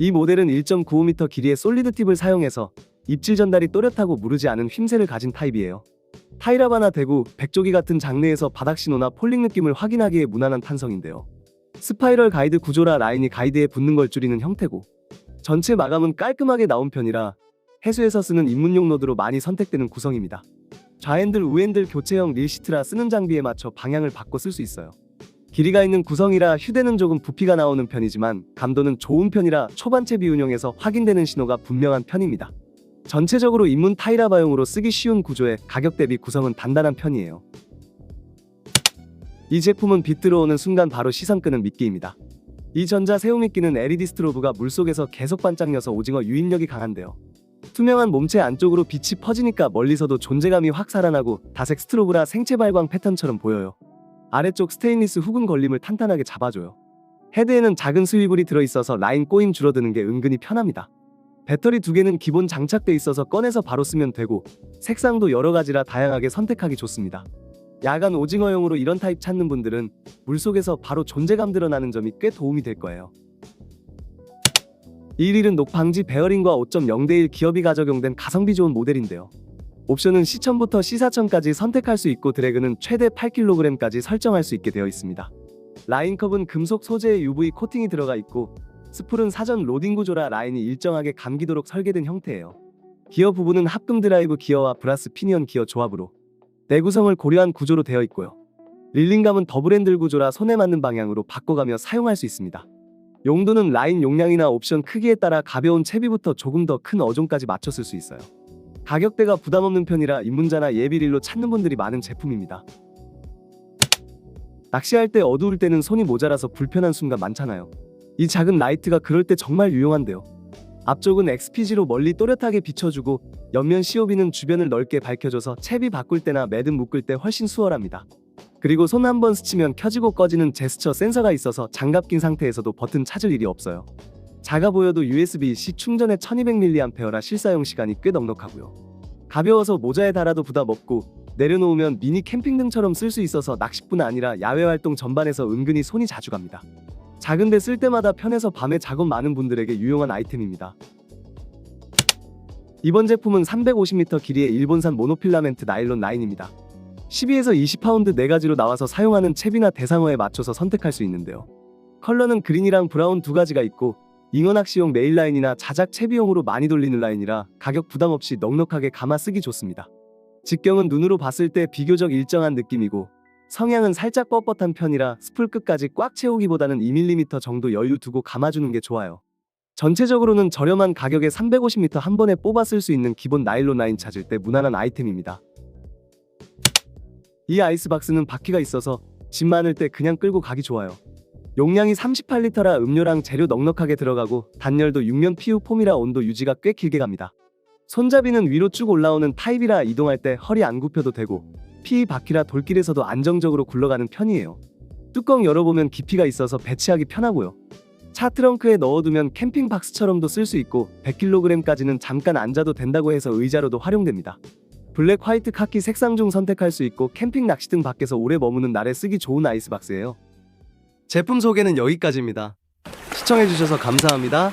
이 모델은 1.95m 길이의 솔리드 팁을 사용해서 입질 전달이 또렷하고 무르지 않은 휨새를 가진 타입이에요. 타이라바나 대구, 백조기 같은 장르에서 바닥 신호나 폴링 느낌을 확인하기에 무난한 탄성인데요. 스파이럴 가이드 구조라 라인이 가이드에 붙는 걸 줄이는 형태고 전체 마감은 깔끔하게 나온 편이라 해수에서 쓰는 입문용 노드로 많이 선택되는 구성입니다. 좌핸들 우핸들 교체형 릴 시트라 쓰는 장비에 맞춰 방향을 바꿔 쓸 수 있어요. 길이가 있는 구성이라 휴대는 조금 부피가 나오는 편이지만 감도는 좋은 편이라 초반 채비 운용에서 확인되는 신호가 분명한 편입니다. 전체적으로 입문 타이라 바용으로 쓰기 쉬운 구조에 가격 대비 구성은 단단한 편이에요. 이 제품은 빛 들어오는 순간 바로 시선 끄는 미끼입니다. 이 전자 새우 미끼는 LED 스트로브가 물속에서 계속 반짝여서 오징어 유인력이 강한데요. 투명한 몸체 안쪽으로 빛이 퍼지니까 멀리서도 존재감이 확 살아나고 다색 스트로브라 생체 발광 패턴처럼 보여요. 아래쪽 스테인리스 훅은 걸림을 탄탄하게 잡아줘요. 헤드에는 작은 스위블이 들어있어서 라인 꼬임 줄어드는 게 은근히 편합니다. 배터리 두 개는 기본 장착돼 있어서 꺼내서 바로 쓰면 되고 색상도 여러 가지라 다양하게 선택하기 좋습니다. 야간 오징어용으로 이런 타입 찾는 분들은 물속에서 바로 존재감 드러나는 점이 꽤 도움이 될 거예요. 1일은 녹방지 베어링과 5.0대1 기업이 가적용된 가성비 좋은 모델인데요. 옵션은 C1000부터 C4000까지 선택할 수 있고 드래그는 최대 8kg까지 설정할 수 있게 되어 있습니다. 라인컵은 금속 소재의 UV 코팅이 들어가 있고 스풀은 사전 로딩 구조라 라인이 일정하게 감기도록 설계된 형태예요. 기어 부분은 합금 드라이브 기어와 브라스 피니언 기어 조합으로 내구성을 고려한 구조로 되어 있고요. 릴링감은 더블 핸들 구조라 손에 맞는 방향으로 바꿔가며 사용할 수 있습니다. 용도는 라인 용량이나 옵션 크기에 따라 가벼운 채비부터 조금 더 큰 어종까지 쓸수 있어요. 가격대가 부담 없는 편이라 입문자나 예비릴로 찾는 분들이 많은 제품입니다. 낚시할 때 어두울 때는 손이 모자라서 불편한 순간 많잖아요. 이 작은 라이트가 그럴 때 정말 유용한데요. 앞쪽은 XPG로 멀리 또렷하게 비춰주고 옆면 COB는 주변을 넓게 밝혀줘서 채비 바꿀 때나 매듭 묶을 때 훨씬 수월합니다. 그리고 손 한 번 스치면 켜지고 꺼지는 제스처 센서가 있어서 장갑 낀 상태에서도 버튼 찾을 일이 없어요. 작아 보여도 USB-C 충전에 1200mAh라 실사용 시간이 꽤 넉넉하고요. 가벼워서 모자에 달아도 부담 없고 내려놓으면 미니 캠핑 등처럼 쓸 수 있어서 낚시뿐 아니라 야외 활동 전반에서 은근히 손이 자주 갑니다. 작은데 쓸 때마다 편해서 밤에 작업 많은 분들에게 유용한 아이템입니다. 이번 제품은 350m 길이의 일본산 모노필라멘트 나일론 라인입니다. 12에서 20파운드 4가지로 나와서 사용하는 채비나 대상어에 맞춰서 선택할 수 있는데요. 컬러는 그린이랑 브라운 두 가지가 있고 잉어낚시용 메일 라인이나 자작 채비용으로 많이 돌리는 라인이라 가격 부담 없이 넉넉하게 감아 쓰기 좋습니다. 직경은 눈으로 봤을 때 비교적 일정한 느낌이고 성향은 살짝 뻣뻣한 편이라 스풀 끝까지 꽉 채우기보다는 2mm 정도 여유 두고 감아주는 게 좋아요. 전체적으로는 저렴한 가격에 350m 한 번에 뽑아 쓸 수 있는 기본 나일론 라인 찾을 때 무난한 아이템입니다. 이 아이스박스는 바퀴가 있어서 짐 많을 때 그냥 끌고 가기 좋아요. 용량이 38리터라 음료랑 재료 넉넉하게 들어가고 단열도 6면 PU 폼이라 온도 유지가 꽤 길게 갑니다. 손잡이는 위로 쭉 올라오는 타입이라 이동할 때 허리 안 굽혀도 되고 PE 바퀴라 돌길에서도 안정적으로 굴러가는 편이에요. 뚜껑 열어보면 깊이가 있어서 배치하기 편하고요. 차 트렁크에 넣어두면 캠핑 박스처럼도 쓸 수 있고 100kg까지는 잠깐 앉아도 된다고 해서 의자로도 활용됩니다. 블랙, 화이트, 카키 색상 중 선택할 수 있고 캠핑 낚시 등 밖에서 오래 머무는 날에 쓰기 좋은 아이스박스예요. 제품 소개는 여기까지입니다. 시청해주셔서 감사합니다.